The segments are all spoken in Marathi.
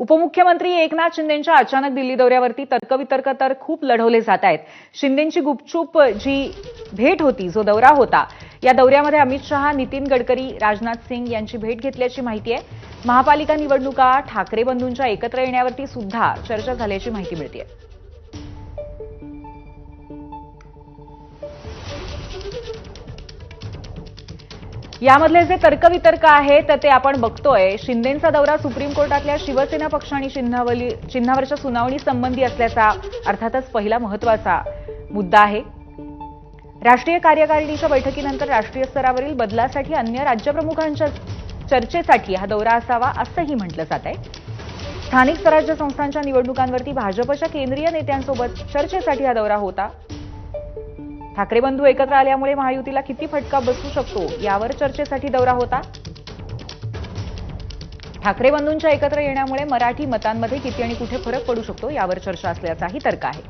उपमुख्यमंत्री एकनाथ शिंदेच्या अचानक दिल्ली दौऱ्यावरती तर्कवितर्क तर खूप लढवले जात आहेत. शिंदेची गुपचूप जी भेट होती जो दौरा होता या दौऱ्यामध्ये अमित शहा नितीन गडकरी राजनाथ सिंग यांची भेट घेतल्याची माहिती आहे. महापालिका निवडणुका ठाकरे बंधूंच्या एकत्र येण्यावरती सुद्धा चर्चा झाल्याची माहिती मिळते यामधले जे तर्कवितर्क आहेत ते आपण बघतोय. शिंदेचा दौरा सुप्रीम कोर्टातल्या शिवसेना पक्ष आणि चिन्हावली चिन्हावरच्या सुनावणी संबंधी असल्याचा अर्थातच पहिला महत्त्वाचा मुद्दा आहे. राष्ट्रीय कार्यकारिणीच्या बैठकीनंतर राष्ट्रीय स्तरावरील बदलासाठी अन्य राज्यप्रमुखांच्या चर्चेसाठी हा दौरा असावा असंही म्हटलं जात आहे स्थानिक स्वराज्य संस्थांच्या निवडणुकांवरती भाजपच्या केंद्रीय नेत्यांसोबत चर्चेसाठी हा दौरा होता. ठाकरे बंधू एकत्र आल्यामुळे महायुतीला किती फटका बसू शकतो यावर चर्चेसाठी दौरा होता? ठाकरे बंधूंच्या एकत्र येण्यामुळे मराठी मतांमध्ये किती आणि कुठे फरक पडू शकतो यावर चर्चा असल्याचाही तर्क आहे.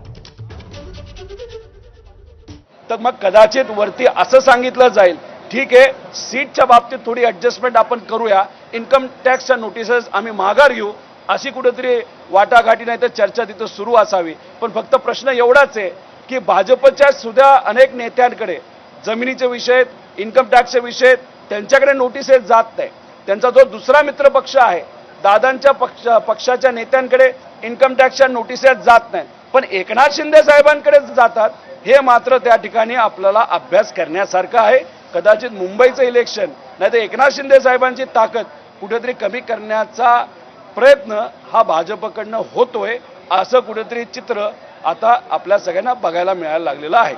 तर मग कदाचित वरती असं सांगितलं जाईल. ठीक आहे सीटच्या बाबतीत थोडी ऍडजस्टमेंट आपण करूया. इन्कम टॅक्सच्या नोटिसेस आम्ही माघार घेऊ. अशी कुठेतरी वाटाघाटी नाही तर चर्चा तिथं सुरू असावी. पण फक्त प्रश्न एवढाच आहे की भाजपच्या सुद्धा अनेक नेत्यांकडे जमिनीचे विषय इन्कम टॅक्सचे विषय त्यांच्याकडे नोटिसेस जात नाही. त्यांचा जो दुसरा मित्र पक्ष आहे दादांच्या पक्ष पक्षाच्या नेत्यांकडे इन्कम टॅक्सच्या नोटिसेस जात नाही. पण एकनाथ शिंदे साहेबांकडे जातात हे मात्र त्या ठिकाणी आपल्याला अभ्यास करण्यासारखं आहे. कदाचित मुंबईचं इलेक्शन नाही तर एकनाथ शिंदे साहेबांची ताकद कुठेतरी कमी करण्याचा प्रयत्न हा भाजपकडनं होतोय. असं कुठेतरी चित्र आता आपल्या सगळ्यांना बघायला मिळायला लागलेलं आहे.